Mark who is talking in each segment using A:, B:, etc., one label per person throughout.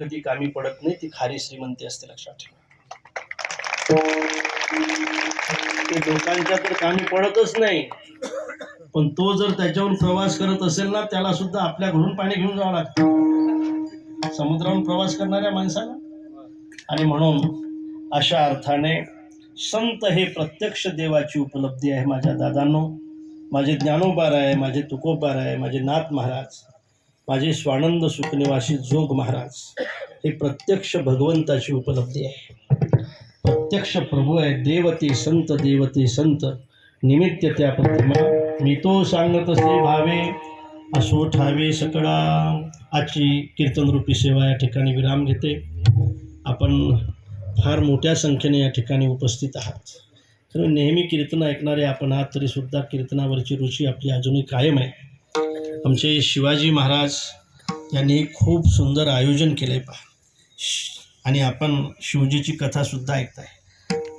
A: कधी कामी पडत नाही ती खारी श्रीमंती असते लक्षात ठेवा. ते लोकांच्या तर कामी पडतच नाही. पण तो जर त्याच्यावरून प्रवास करत असेल ना त्याला सुद्धा आपल्या घरून पाणी घेऊन जावं लागतं. समुद्रावरून प्रवास करणाऱ्या माणसाला. आणि म्हणून अशा अर्थाने संत हे प्रत्यक्ष देवाची उपलब्धी आहे माझ्या दादांनो. माझे ज्ञानोबार आहे माझे तुकोबार आहे माझे नाथ महाराज. माझे स्वानंद सुखनिवासी जोग महाराज हे प्रत्यक्ष भगवंताची उपलब्धी आहे. प्रत्यक्ष प्रभू आहे देवते संत देवते संत. निमित्त त्या प्रतिमा. मी तो सांगत असे भावे असो ठावे सकळा. आजची कीर्तनरूपी सेवा या ठिकाणी विराम घेते. आपण फार मोठ्या संख्येने या ठिकाणी उपस्थित आहात. तर नेहमी कीर्तन ऐकणारे आपण आहात तरीसुद्धा कीर्तनावरची रुची आपली अजूनही कायम आहे. आमचे शिवाजी महाराज यांनी खूप सुंदर आयोजन केलं आहे पहा. आणि आपण शिवजीची कथासुद्धा ऐकताय.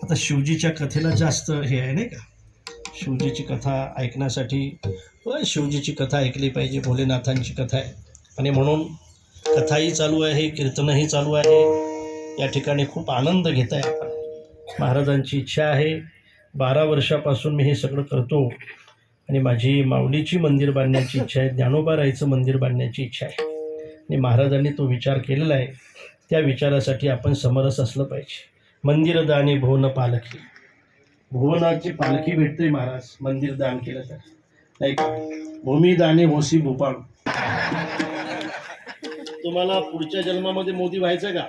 A: आता शिवजीच्या कथेला जास्त हे आहे नाही का? शिवजीची कथा ऐकण्यासाठी शिवजीची कथा ऐकली पाहिजे भोलेनाथांची कथा आहे. आणि म्हणून कथाही चालू आहे कीर्तनही चालू आहे. या ठिकाणी खूप आनंद घेत आहे आपण. महाराजांची इच्छा आहे. बारा वर्षापासून मी हे सगळं करतो. आणि माझी माऊलीची मंदिर बांधण्याची इच्छा आहे ज्ञानोबा राईचं मंदिर बांधण्याची इच्छा आहे. आणि महाराजांनी तो विचार केलेला आहे त्या विचारासाठी आपण समरस असलं पाहिजे. मंदिर दाने भुवन पालखी. भुवनाची पालखी भेटते महाराज मंदिर दान केलं तर. नाही का? भूमी दाने होसी भूपाळ. तुम्हाला पुढच्या जन्मामध्ये मोदी व्हायचं का?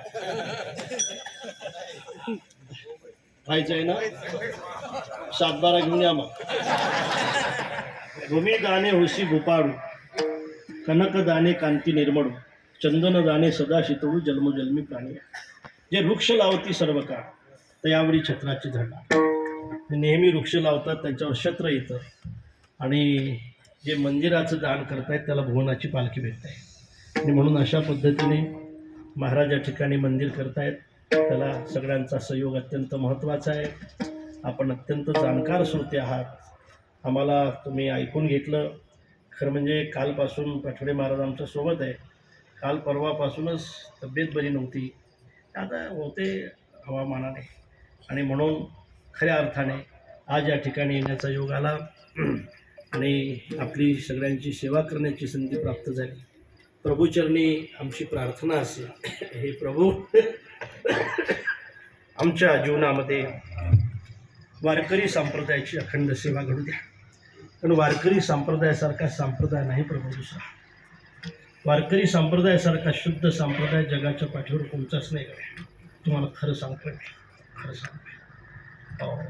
A: व्हायचं आहे ना? सातबारा घेऊन या मग. भूमी दाने होशी गोपाळू कनक दाने कांती निर्मळू चंदन दाने सदा शितळू जन्मजन्मी प्राणी. जे वृक्ष लावती सर्व काळ तयावरी छत्राची झाडा. नेहमी वृक्ष लावतात त्यांच्यावर छत्र येतं. आणि जे मंदिराचं दान करतायत त्याला भुवनाची पालखी भेटत. आहे आणि म्हणून अशा पद्धतीने महाराज या ठिकाणी मंदिर करतायत. त्याला सगळ्यांचा सहयोग अत्यंत महत्त्वाचा आहे. आपण अत्यंत जाणकार श्रोते आहात. आम्हाला तुम्ही ऐकून घेतलं. खरं म्हणजे कालपासून पठडे महाराज आमच्यासोबत आहे. काल परवापासूनच तब्येत बरी नव्हती. आता होते हवामानाने. आणि म्हणून खऱ्या अर्थाने आज या ठिकाणी येण्याचा योग आला. आणि आपली सगळ्यांची सेवा करण्याची संधी प्राप्त झाली. प्रभूचरणी आमची प्रार्थना असेल हे प्रभू आमच्या जीवनामध्ये वारकरी संप्रदायाची अखंड सेवा घडू द्या. पण वारकरी संप्रदायासारखा संप्रदाय नाही प्रभू दुसरा. वारकरी संप्रदायासारखा शुद्ध संप्रदाय जगाच्या पाठीवर कोणताच नाही का तुम्हाला खरं सांगतोय खरं सांगतोय. हो.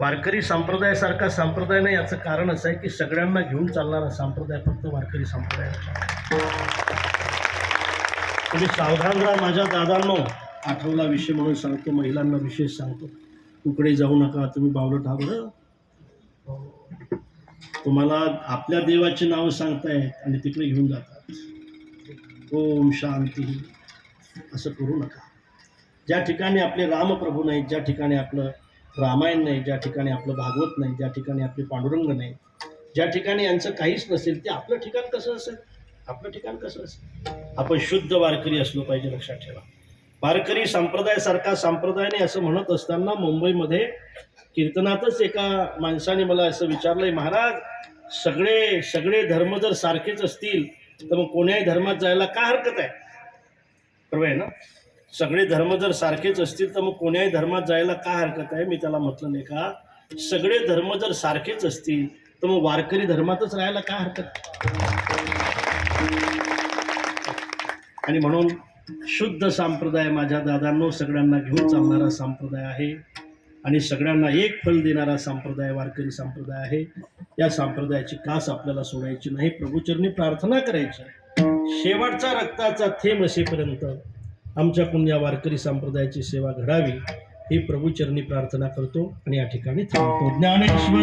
A: वारकरी संप्रदायासारखा संप्रदाय नाही याचं कारण असं आहे की सगळ्यांना घेऊन चालणारा संप्रदाय फक्त वारकरी संप्रदाय. तुम्ही सावधान राहा माझ्या दादांनो आठवला विषय म्हणून सांगतो महिलांना विशेष सांगतो. कुकडे जाऊ नका तुम्ही बावलं ठा हो. तुम्हाला आपल्या देवाचे नाव सांगतायत आणि तिकडे घेऊन जातात. ओम शांती. असं करू नका. ज्या ठिकाणी आपले रामप्रभू नाहीत ज्या ठिकाणी आपलं रामायण नाही ज्या ठिकाणी आपलं भागवत नाही ज्या ठिकाणी आपले पांडुरंग नाही ज्या ठिकाणी यांचं काहीच नसेल ते आपलं ठिकाण कसं असेल? आपलं ठिकाण कसं असेल? आपण शुद्ध वारकरी असलो पाहिजे लक्षात ठेवा. वारकरी संप्रदायासारखा संप्रदाय नाही असं म्हणत असताना मुंबईमध्ये कीर्तनातच एका माणसाने मला असं विचारलंय महाराज सगळे सगळे धर्म जर सारखेच असतील तर मग कोण्याही धर्मात जायला का हरकत आहे? बरोबर आहे ना? सगळे धर्म जर सारखेच असतील तर मग कोण्याही धर्मात जायला का हरकत आहे? मी त्याला म्हटलं नाही का सगळे धर्म जर सारखेच असतील तर मग वारकरी धर्मातच राहायला का हरकत आणि म्हणून शुद्ध संप्रदाय माझ्या दादांनो सगळ्यांना घेऊन चालणारा संप्रदाय आहे. आणि सगळ्यांना एक फल देणारा संप्रदाय वारकरी संप्रदाय आहे. या संप्रदायाची कास आपल्याला सोडायची नाही. प्रभूचरणी प्रार्थना करायची शेवटचा रक्ताचा थेंब असेपर्यंत आमच्याकडून या वारकरी संप्रदायाची सेवा घडावी ही प्रभूचरणी प्रार्थना करतो आणि या ठिकाणी थांबतो.
B: ज्ञानेश्वर